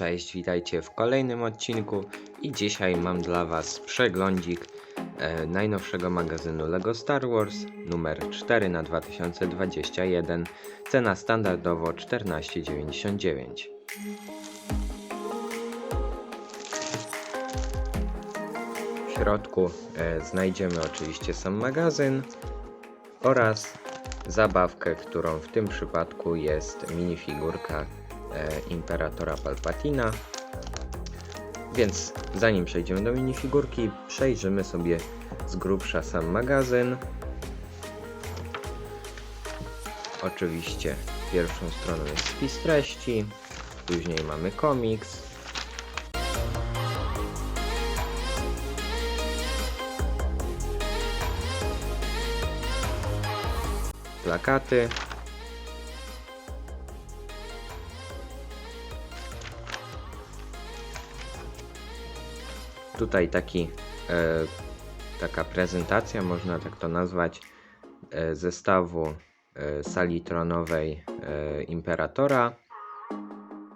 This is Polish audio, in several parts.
Cześć, witajcie w kolejnym odcinku i dzisiaj mam dla Was przeglądzik e, najnowszego magazynu LEGO Star Wars numer 4 na 2021. Cena standardowo 14,99. W środku e, znajdziemy oczywiście sam magazyn oraz zabawkę, którą w tym przypadku jest minifigurka Imperatora Palpatina. Więc zanim przejdziemy do minifigurki, przejrzymy sobie z grubsza sam magazyn. Oczywiście pierwszą stroną jest spis treści, później mamy komiks, plakaty. Tutaj taki, e, taka prezentacja, można tak to nazwać, e, zestawu e, sali tronowej e, Imperatora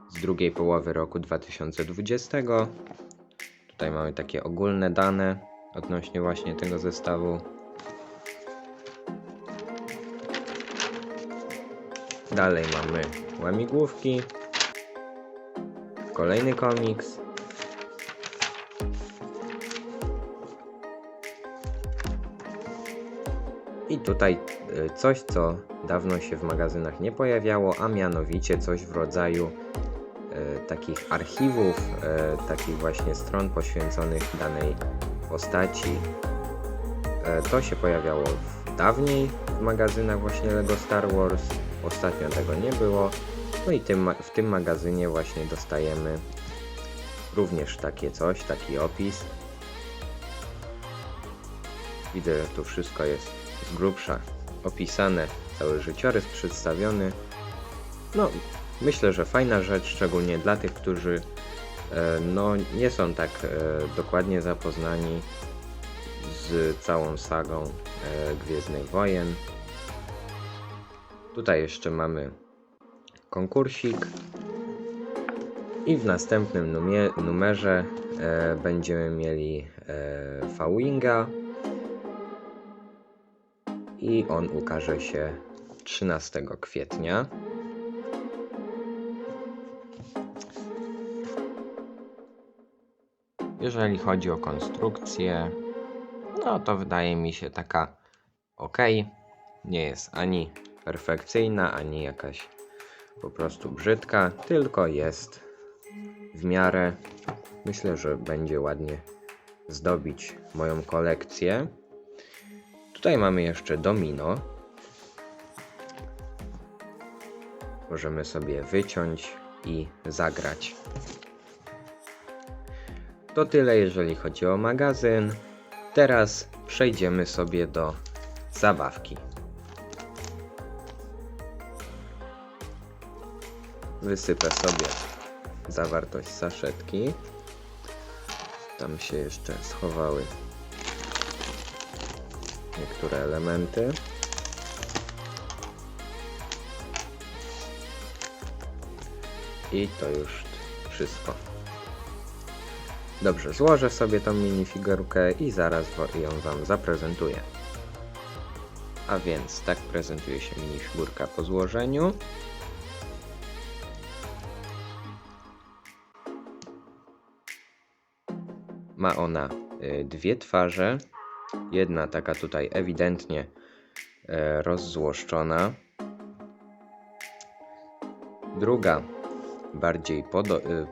z drugiej połowy roku 2020. Tutaj mamy takie ogólne dane odnośnie właśnie tego zestawu. Dalej mamy łamigłówki. Kolejny komiks. Tutaj y, coś, co dawno się w magazynach nie pojawiało, a mianowicie coś w rodzaju y, takich archiwów, y, takich właśnie stron poświęconych danej postaci. To się pojawiało w, dawniej w magazynach właśnie LEGO Star Wars. Ostatnio tego nie było. No i tym, w tym magazynie właśnie dostajemy również takie coś, taki opis. Widzę, że tu wszystko jest grubsza opisane, cały życiorys przedstawiony. No, myślę, że fajna rzecz, szczególnie dla tych, którzy e, no, nie są tak e, dokładnie zapoznani z całą sagą e, Gwiezdnych Wojen. Tutaj jeszcze mamy konkursik. I w następnym numerze e, będziemy mieli e, V-Winga. I on ukaże się 13 kwietnia. Jeżeli chodzi o konstrukcję, no to wydaje mi się taka ok. Nie jest ani perfekcyjna, ani jakaś po prostu brzydka, tylko jest w miarę. Myślę, że będzie ładnie zdobić moją kolekcję. Tutaj mamy jeszcze domino. Możemy sobie wyciąć i zagrać. To tyle, jeżeli chodzi o magazyn. Teraz przejdziemy sobie do zabawki. Wysypę sobie zawartość saszetki. Tam się jeszcze schowały niektóre elementy. I to już wszystko. Dobrze, złożę sobie tą minifigurkę i zaraz ją Wam zaprezentuję. A więc tak prezentuje się minifigurka po złożeniu. Ma ona y, dwie twarze. Jedna taka tutaj ewidentnie e, rozzłoszczona. Druga bardziej y,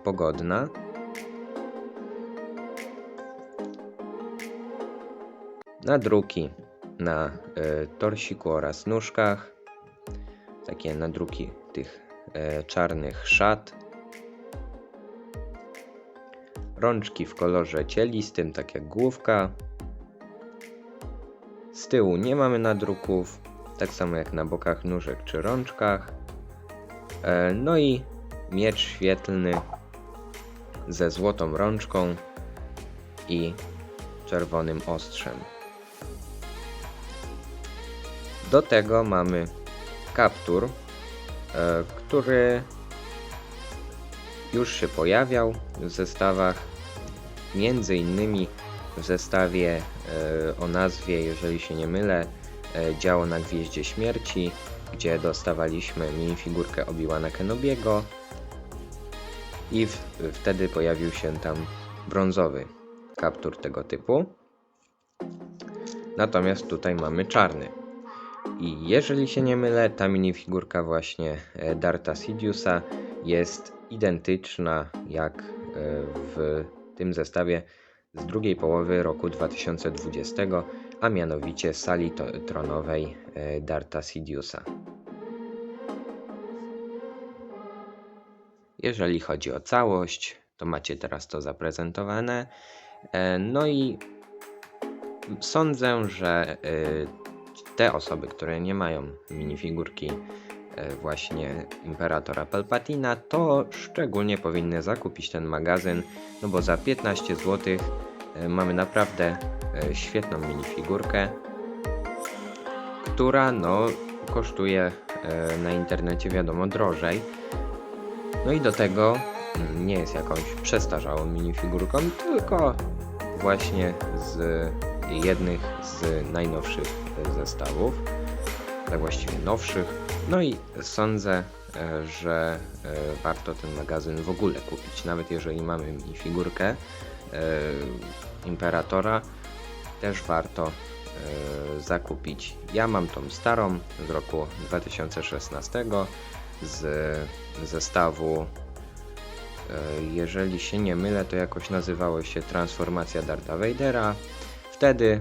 pogodna. Nadruki na e, torsiku oraz nóżkach. Takie nadruki tych e, czarnych szat. Rączki w kolorze cielistym, tak jak główka. Z tyłu nie mamy nadruków, tak samo jak na bokach nóżek czy rączkach. E, No i miecz świetlny ze złotą rączką i czerwonym ostrzem. Do tego mamy kaptur, e, który już się pojawiał w zestawach. Między innymi w zestawie e, o nazwie, jeżeli się nie mylę, e, Działo na Gwieździe Śmierci, gdzie dostawaliśmy minifigurkę Obi-Wana Kenobiego i w, wtedy pojawił się tam brązowy kaptur tego typu. Natomiast tutaj mamy czarny. I jeżeli się nie mylę, ta minifigurka właśnie e, Darta Sidiousa jest identyczna jak w tym zestawie z drugiej połowy roku 2020, a mianowicie sali tronowej e, Darta Sidiousa. Jeżeli chodzi o całość, to macie teraz to zaprezentowane. E, No i sądzę, że e, te osoby, które nie mają minifigurki właśnie Imperatora Palpatina, to szczególnie powinny zakupić ten magazyn, no bo za 15 zł mamy naprawdę e, świetną minifigurkę, która no kosztuje e, na internecie wiadomo drożej. No i do tego mm, nie jest jakąś przestarzałą minifigurką, tylko właśnie z jednych z najnowszych e, zestawów, tak właściwie nowszych. No i sądzę, e, że e, warto ten magazyn w ogóle kupić, nawet jeżeli mamy minifigurkę e, Imperatora, też warto zakupić. Ja mam tą starą z roku 2016 z zestawu jeżeli się nie mylę, to jakoś nazywało się Transformacja Darta Vadera. Wtedy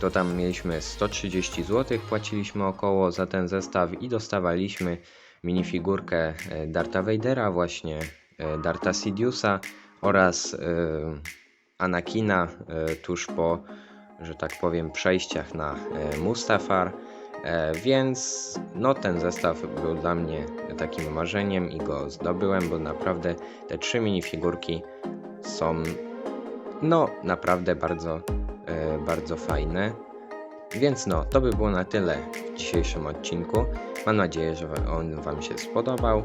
to tam mieliśmy 130 zł, płaciliśmy około za ten zestaw i dostawaliśmy minifigurkę e, Darta Vadera, właśnie e, Darta Sidiousa oraz e, Anakina tuż po, że tak powiem, przejściach na Mustafar. Więc no ten zestaw był dla mnie takim marzeniem i go zdobyłem, bo naprawdę te trzy minifigurki są no naprawdę bardzo, bardzo fajne. Więc no, to by było na tyle w dzisiejszym odcinku. Mam nadzieję, że on Wam się spodobał.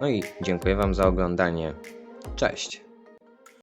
No i dziękuję Wam za oglądanie. Cześć!